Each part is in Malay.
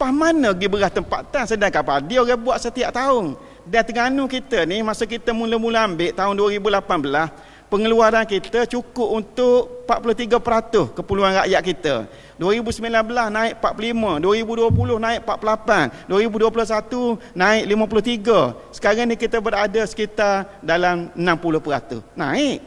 Pas mana pergi beras tempatan sedangkan padi orang buat setiap tahun. Dan Terengganu kita ni masa kita mula-mula ambil tahun 2018, pengeluaran kita cukup untuk 43% keperluan rakyat kita. 2019 naik 45, 2020 naik 48, 2021 naik 53. Sekarang ni kita berada sekitar dalam 60%. Naik.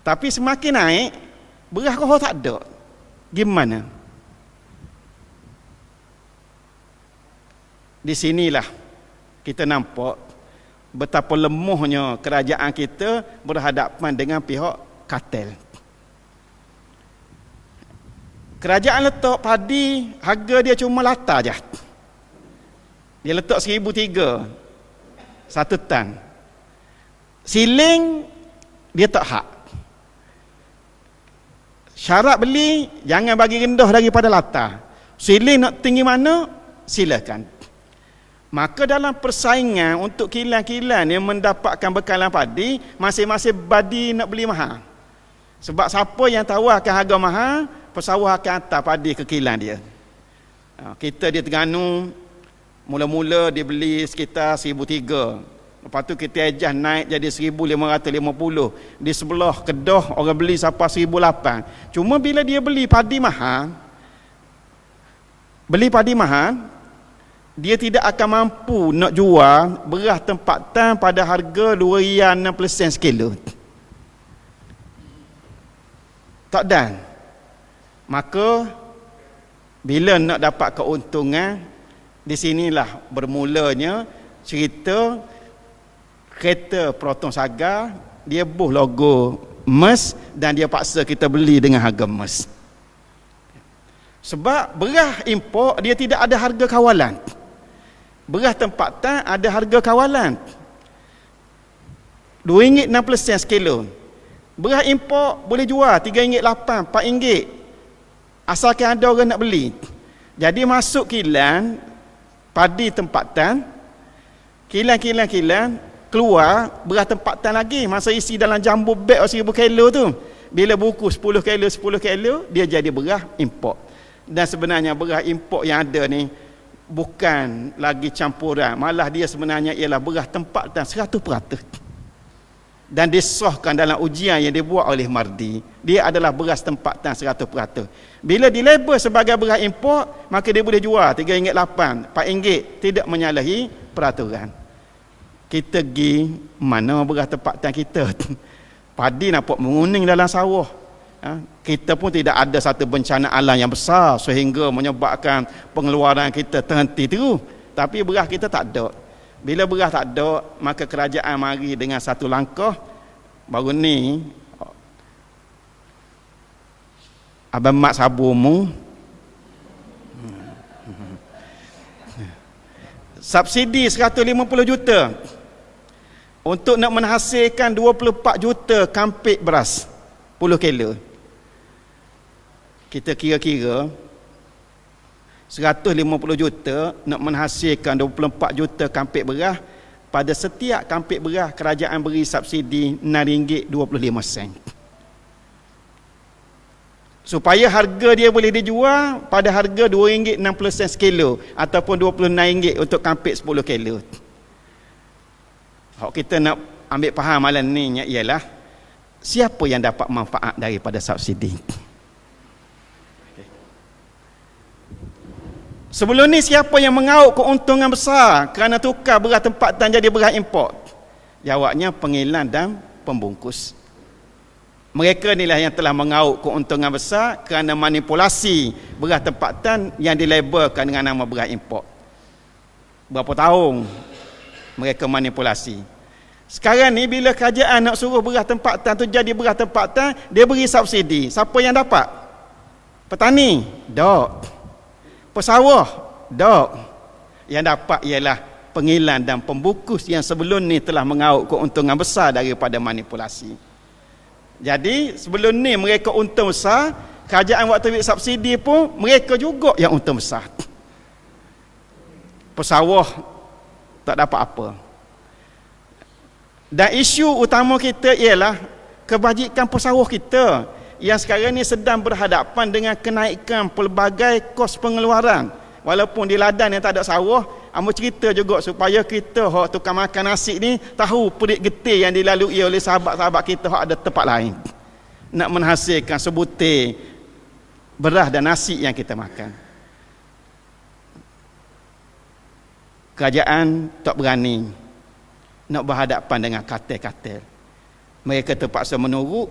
Tapi semakin naik, beras kau tak ada. Gimana? Di sinilah kita nampak betapa lemahnya kerajaan kita berhadapan dengan pihak kartel. Kerajaan letak padi, harga dia cuma lata je. Dia letak seribu tiga. Satu tan. Siling, dia tak hak. Syarat beli, jangan bagi rendah daripada lata. Siling nak tinggi mana, silakan. Maka dalam persaingan untuk kilang-kilang yang mendapatkan bekalan padi, masing-masing badi nak beli mahal. Sebab siapa yang tahu akan harga mahal, pesawah akan hantar padi ke kilang dia. Ha, kita di Terengganu, mula-mula dia beli sekitar 1,300. Lepas tu kita ejah naik jadi 1,550. Di sebelah Kedah orang beli sampai 1,800. Cuma bila dia beli padi mahal, beli padi mahal, dia tidak akan mampu nak jual beras tempatan pada harga 2 rial 60 sen sekilo. Tak dan. Maka bila nak dapat keuntungan di sinilah bermulanya cerita kereta Proton Saga dia buh logo mes dan dia paksa kita beli dengan harga mes. Sebab beras impor dia tidak ada harga kawalan beras tempatan ada harga kawalan. RM2.60 sekilo. Beras impor boleh jual RM3.8 RM4 asalkan ada orang nak beli. Jadi masuk kilang padi tempatan kilang-kilang-kilang keluar beras tempatan lagi. Masa isi dalam jambu beg 1000 kilo tu bila buku 10 kilo 10 kilo dia jadi beras impor dan sebenarnya beras impor yang ada ni bukan lagi campuran. Malah dia sebenarnya ialah beras tempat dan 100% dan disahkan dalam ujian yang dibuat oleh Mardi dia adalah beras tempat dan 100% bila dilabel sebagai beras import maka dia boleh jual RM3.8 RM4 tidak menyalahi peraturan. Kita pergi mana beras tempat dan kita? Padi nampak menguning dalam sawah? Kita pun tidak ada satu bencana alam yang besar sehingga menyebabkan pengeluaran kita terhenti tu tapi beras kita tak ada. Bila beras tak ada maka kerajaan mari dengan satu langkah. Baru ni abang mak sabumu subsidi 150 juta. Untuk nak menghasilkan 24 juta kampik beras 10 kilo kita kira-kira 150 juta nak menghasilkan 24 juta kampik beras pada setiap kampik beras kerajaan beri subsidi RM6.25 supaya harga dia boleh dijual pada harga RM2.60 sekilo ataupun RM26 untuk kampik 10 kilo. Kalau kita nak ambil faham malam ni ialah siapa yang dapat manfaat daripada subsidi Sebelum ni siapa yang mengauk keuntungan besar kerana tukar beras tempat dan jadi beras import? Jawabnya pengilan dan pembungkus. Mereka inilah yang telah mengauk keuntungan besar kerana manipulasi beras tempatan yang dilabelkan dengan nama beras import. Berapa tahun mereka manipulasi. Sekarang ni bila kerajaan nak suruh beras tempatan tu jadi beras tempatan, dia beri subsidi. Siapa yang dapat? Petani. Dok pesawah? Dok yang dapat ialah pengilan dan pembukus yang sebelum ni telah mengauk keuntungan besar daripada manipulasi. Jadi sebelum ni mereka untung besar kerajaan waktu ambil subsidi pun mereka juga yang untung besar. Pesawah tak dapat apa. Dan isu utama kita ialah kebajikan pesawah kita yang sekarang ni sedang berhadapan dengan kenaikan pelbagai kos pengeluaran. Walaupun di ladang yang tak ada sawah amo cerita juga supaya kita hok tukang makan nasi ni tahu perit getih yang dilalui oleh sahabat-sahabat kita hok ada tempat lain. Nak menghasilkan sebutir beras dan nasi yang kita makan. Kerajaan tak berani nak berhadapan dengan katil-katil. Mereka terpaksa menurut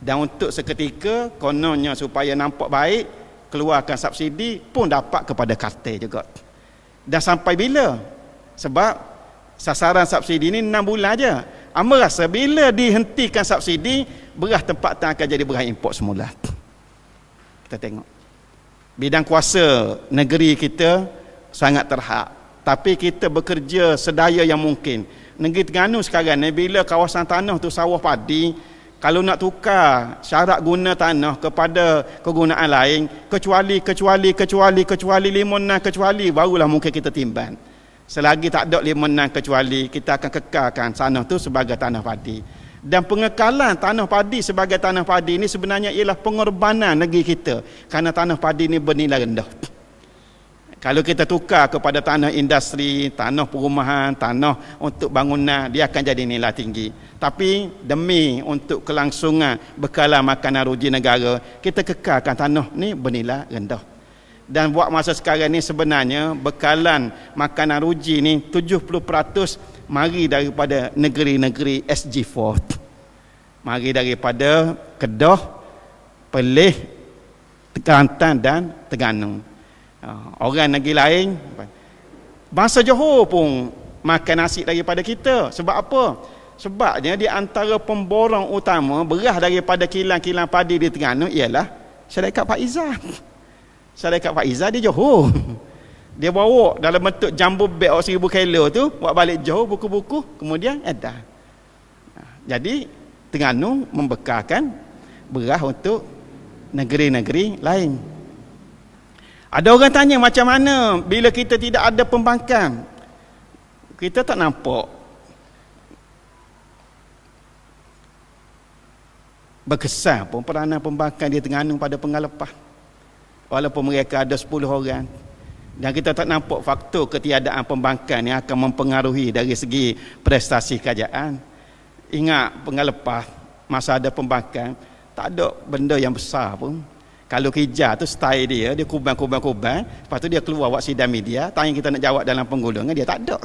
dan untuk seketika kononnya supaya nampak baik keluarkan subsidi pun dapat kepada katil juga. Dan sampai bila? Sebab sasaran subsidi ni 6 bulan aja. Amba rasa bila dihentikan subsidi beras tempatan akan jadi beras import semula. Kita tengok. Bidang kuasa negeri kita sangat terhad tapi kita bekerja sedaya yang mungkin. Negeri Terengganu sekarang ni bila kawasan tanah tu sawah padi kalau nak tukar syarat guna tanah kepada kegunaan lain kecuali kecuali kecuali kecuali limonan kecuali barulah mungkin kita timbang selagi tak ada limonan kecuali kita akan kekalkan tanah tu sebagai tanah padi. Dan pengekalan tanah padi sebagai tanah padi ini sebenarnya ialah pengorbanan negeri kita. Kerana tanah padi ini bernilai rendah kalau kita tukar kepada tanah industri, tanah perumahan, tanah untuk bangunan, dia akan jadi nilai tinggi. Tapi demi untuk kelangsungan bekalan makanan ruji negara, kita kekalkan tanah ni bernilai rendah. Dan buat masa sekarang ni sebenarnya bekalan makanan ruji ni 70% mari daripada negeri-negeri SG4. Mari daripada Kedah, Perlis, Kelantan dan Terengganu. Ah, orang negeri lain. Bangsa Johor pun makan nasi daripada kita. Sebab apa? Sebabnya di antara pemborong utama beras daripada kilang-kilang padi di Terengganu ialah syarikat Pak Izzah. Syarikat Pak Izzah di Johor. Dia bawa dalam bentuk jambu beg 1000 kilo tu buat balik Johor buku-buku kemudian edah. Jadi Terengganu membekalkan beras untuk negeri-negeri lain ada orang tanya macam mana bila kita tidak ada pembangkang. Kita tak nampak. Berkesan pun peranan pembangkang di Terengganu pada pengalepah. Walaupun mereka ada 10 orang. Dan kita tak nampak faktor ketiadaan pembangkang yang akan mempengaruhi dari segi prestasi kerajaan. Ingat pengalepah masa ada pembangkang tak ada benda yang besar pun kalau kejar tu style dia, dia kubang-kubang-kubang. Lepas tu dia keluar buat sidang media. Tanya kita nak jawab dalam penggulungan, dia tak ada.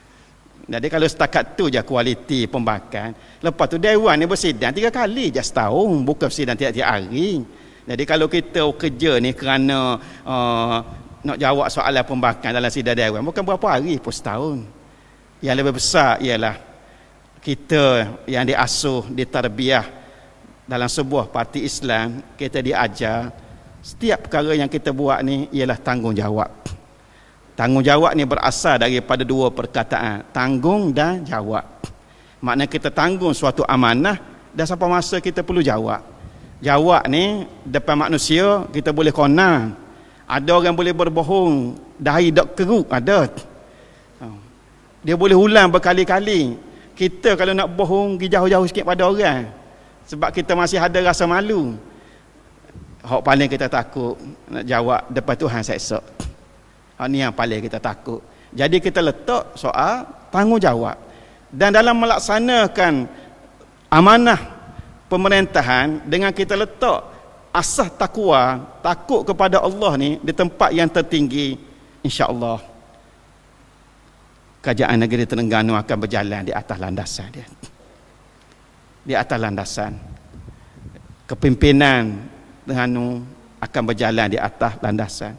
Jadi kalau setakat tu je kualiti pembakan. Lepas tu Dewan ni bersidang tiga kali je setahun. Bukan bersidang tiap-tiap hari. Jadi kalau kita kerja ni kerana uh, nak jawab soalan pembakan dalam sidang Dewan. Bukan berapa hari pun setahun. Yang lebih besar ialah kita yang diasuh, ditarbiah dalam sebuah parti Islam kita diajar setiap perkara yang kita buat ni ialah tanggungjawab. Tanggungjawab ni berasal daripada dua perkataan tanggung dan jawab. Makna kita tanggung suatu amanah dan sampai masa kita perlu jawab. Jawab ni depan manusia kita boleh konang. Ada orang boleh berbohong dahi dok keruk ada. Dia boleh ulang berkali-kali. Kita kalau nak bohong pergi jauh-jauh sikit pada orang sebab kita masih ada rasa malu. Hak paling kita takut nak jawab depan Tuhan seksa hak ni yang paling kita takut. Jadi kita letak soal tanggungjawab. Dan dalam melaksanakan amanah pemerintahan dengan kita letak asas takwa takut kepada Allah ni di tempat yang tertinggi insya-Allah kerajaan negeri Terengganu akan berjalan di atas landasan dia di atas landasan. Kepimpinan Terengganu akan berjalan di atas landasan.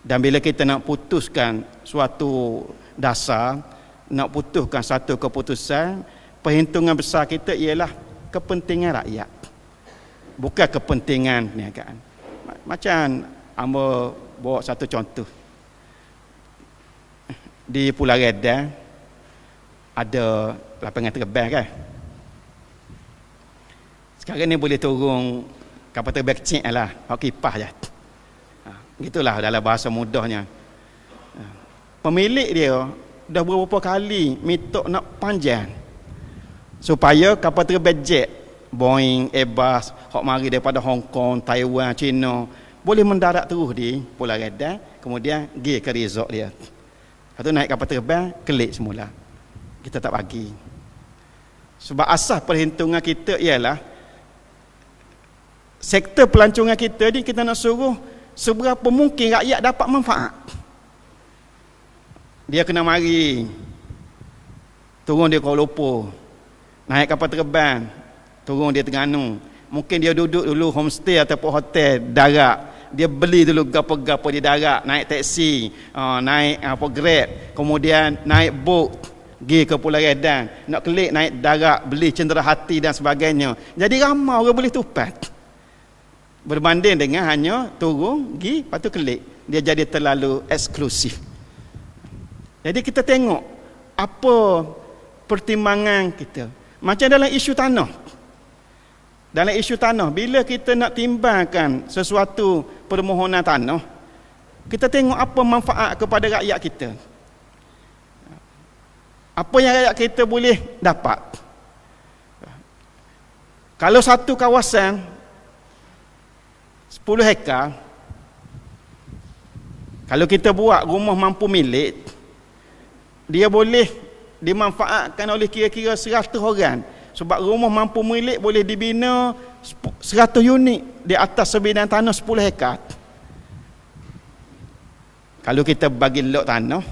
Dan bila kita nak putuskan suatu dasar nak putuskan satu keputusan perhitungan besar kita ialah kepentingan rakyat. Bukan kepentingan perniagaan. Macam amba bawa satu contoh. Di Pulau Redan ada lapangan terbang kan sekarang ni boleh turun kapal terbang kecil lah. Hak kipas je. Ha, gitulah dalam bahasa mudahnya. Ha, pemilik dia dah beberapa kali minta nak panjang supaya kapal terbang jet Boeing, Airbus hak mari daripada Hong Kong, Taiwan, China boleh mendarat terus di Pulau Redan kemudian pergi ke resort dia. Lepas tu naik kapal terbang kelik semula. Kita tak bagi. Sebab asas perhitungan kita ialah sektor pelancongan kita ni kita nak suruh seberapa mungkin rakyat dapat manfaat. Dia kena mari. Turun dia Kuala Lumpur. Naik kapal terbang. Turun dia Terengganu. Mungkin dia duduk dulu homestay ataupun hotel darat. Dia beli dulu gapo-gapo di darat. Naik teksi uh, naik apa grab. Kemudian naik boat pergi ke Pulau Redan nak kelik naik darat beli cendera hati dan sebagainya. Jadi ramai orang boleh tupat berbanding dengan hanya turun pergi lepas tu kelik dia jadi terlalu eksklusif. Jadi kita tengok apa pertimbangan kita. Macam dalam isu tanah. Dalam isu tanah bila kita nak timbangkan sesuatu permohonan tanah kita tengok apa manfaat kepada rakyat kita. Apa yang rakyat kita boleh dapat. Kalau satu kawasan 10 hektar kalau kita buat rumah mampu milik dia boleh dimanfaatkan oleh kira-kira 100 orang sebab rumah mampu milik boleh dibina 100 unit di atas sebidang tanah 10 hektar. Kalau kita bagi lot tanah,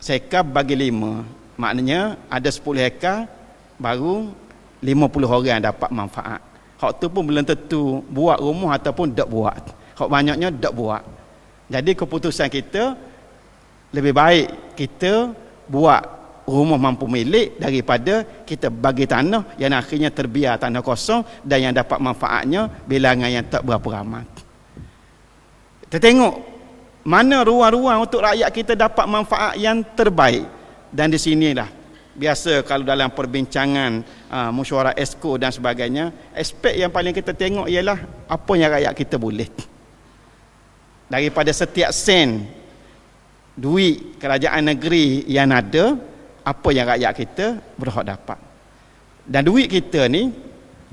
sekar bagi 5. Maknanya ada 10 hektar baru 50 orang dapat manfaat. Hak tu pun belum tentu buat rumah ataupun tak buat. Hak banyaknya tak buat. Jadi keputusan kita lebih baik kita buat rumah mampu milik daripada kita bagi tanah yang akhirnya terbiar tanah kosong dan yang dapat manfaatnya bilangan yang tak berapa ramai kita tengok mana ruang-ruang untuk rakyat kita dapat manfaat yang terbaik dan di sinilah biasa kalau dalam perbincangan uh, mesyuarat esko dan sebagainya aspek yang paling kita tengok ialah apa yang rakyat kita boleh. Daripada setiap sen duit kerajaan negeri yang ada apa yang rakyat kita berhak dapat. Dan duit kita ni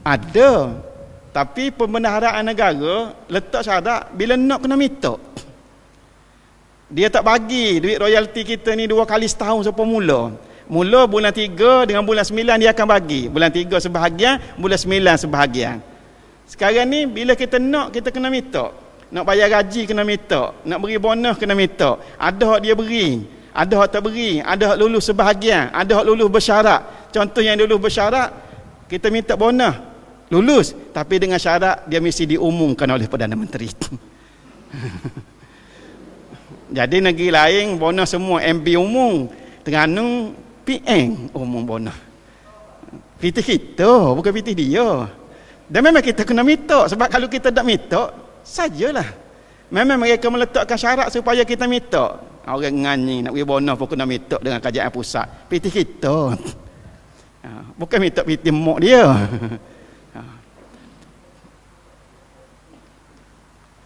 ada tapi pembendaharaan negara letak syarat bila nak kena minta dia tak bagi duit royalti kita ni dua kali setahun siapa mula mula bulan tiga dengan bulan sembilan dia akan bagi. Bulan tiga sebahagian bulan sembilan sebahagian. Sekarang ni bila kita nak kita kena minta. Nak bayar gaji kena minta. Nak beri bonus kena minta. Ada hak dia beri ada hak tak beri ada hak lulus sebahagian ada hak lulus bersyarat. Contoh yang lulus bersyarat kita minta bonus lulus. Tapi dengan syarat dia mesti diumumkan oleh Perdana Menteri. Jadi negeri lain bonus semua MB umum. Terengganu PM umum bonus pitih kita bukan pitih dia. Dan memang kita kena minta sebab kalau kita tak minta sajalah. Memang mereka meletakkan syarat supaya kita minta orang nganyi nak pergi bonus pun kena minta dengan kajian pusat. Piti kita ha, bukan minta piti mok dia. Ha.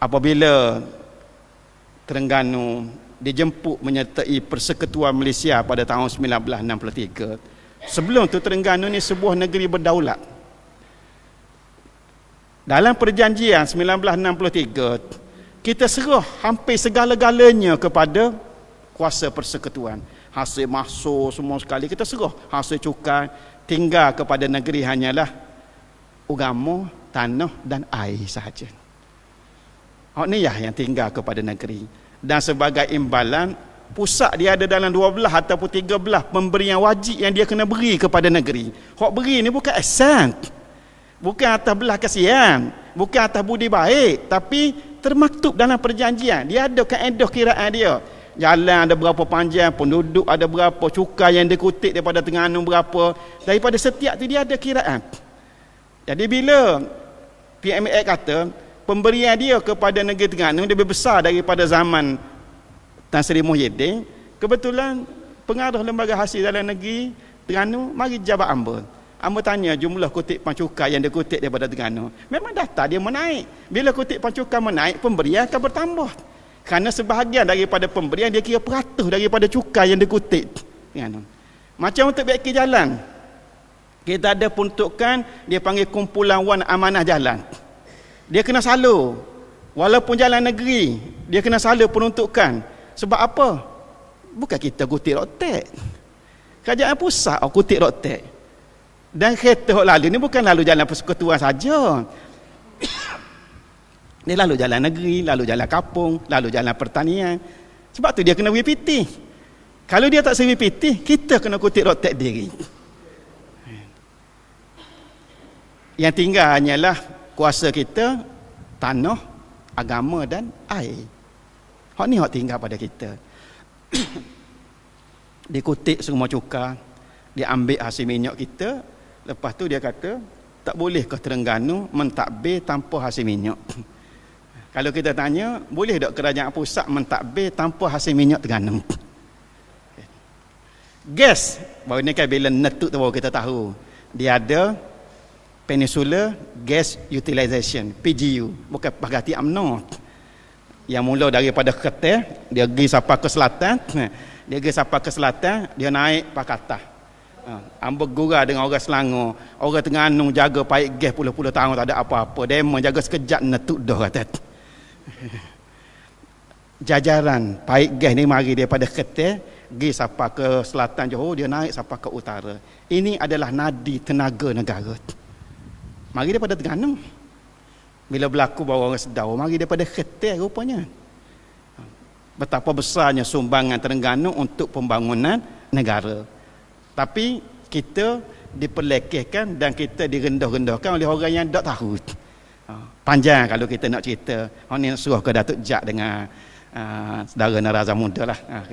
apabila Terengganu dijemput menyertai Persekutuan Malaysia pada tahun 1963 sebelum tu Terengganu ni sebuah negeri berdaulat. Dalam perjanjian 1963 kita serah hampir segala-galanya kepada kuasa persekutuan. Hasil masuk semua sekali kita serah hasil cukai tinggal kepada negeri hanyalah agama tanah dan air sahaja. Hak ni ya yang tinggal kepada negeri dan sebagai imbalan pusat dia ada dalam 12 ataupun 13 pemberian wajib yang dia kena beri kepada negeri. Hak beri ni bukan ihsan. Bukan atas belah kasihan. Bukan atas budi baik. Tapi termaktub dalam perjanjian. Dia ada kaedah kiraan dia. Jalan ada berapa panjang penduduk ada berapa cukai yang dikutip daripada Terengganu berapa. Daripada setiap tu dia ada kiraan. Jadi bila PMA kata pemberian dia kepada negeri Terengganu lebih besar daripada zaman Tan Sri Muhyiddin kebetulan pengaruh lembaga hasil dalam negeri Terengganu mari jabat ambul Amba tanya jumlah kutip pancukai yang dikutip daripada Terengganu. Memang data dia menaik. Bila kutip pancukai menaik, pemberian akan bertambah. Kerana sebahagian daripada pemberian dia kira peratus daripada cukai yang dikutip. Kan? Macam untuk baiki jalan. Kita ada peruntukan dia panggil kumpulan wan amanah jalan. Dia kena salur. walaupun jalan negeri dia kena salah peruntukan sebab apa? Bukan kita kutip rotek kerajaan pusat oh, kutip rotek dan kereta lalu ni bukan lalu jalan persekutuan saja. Dia lalu jalan negeri lalu jalan kapung lalu jalan pertanian. Sebab tu dia kena WPT kalau dia tak WPT kita kena kutip rotek diri. Yang tinggal hanyalah kuasa kita tanah agama dan air. Hak ni hak tinggal pada kita. Dikutip semua cuka dia ambil hasil minyak kita. Lepas tu dia kata tak boleh ke Terengganu mentadbir tanpa hasil minyak? Kalau kita tanya boleh tak kerajaan pusat mentadbir tanpa hasil minyak Terengganu? Gas baru ni kan bila netut tu baru kita tahu. Dia ada Peninsula Gas Utilization PGU bukan Pagati UMNO yang mula daripada Ketel dia pergi sampai ke selatan dia pergi sampai ke selatan dia naik Pakatah ha, ambil gura dengan orang Selangor. Orang Terengganu jaga paik gas puluh-puluh tahun tak ada apa-apa. Demo jaga sekejap netuk dah kata. Jajaran paik gas ni mari daripada Ketel pergi sampai ke selatan Johor dia naik sampai ke utara. Ini adalah nadi tenaga negara Mari daripada Terengganu. Bila berlaku bawa orang sedau, mari daripada Ketel rupanya. Betapa besarnya sumbangan Terengganu untuk pembangunan negara. Tapi kita diperlekehkan dan kita direndah-rendahkan oleh orang yang tak tahu. Ha, panjang kalau kita nak cerita. Orang ni suruh ke Datuk Jak dengan uh, saudara Naraza Muda lah. Ha,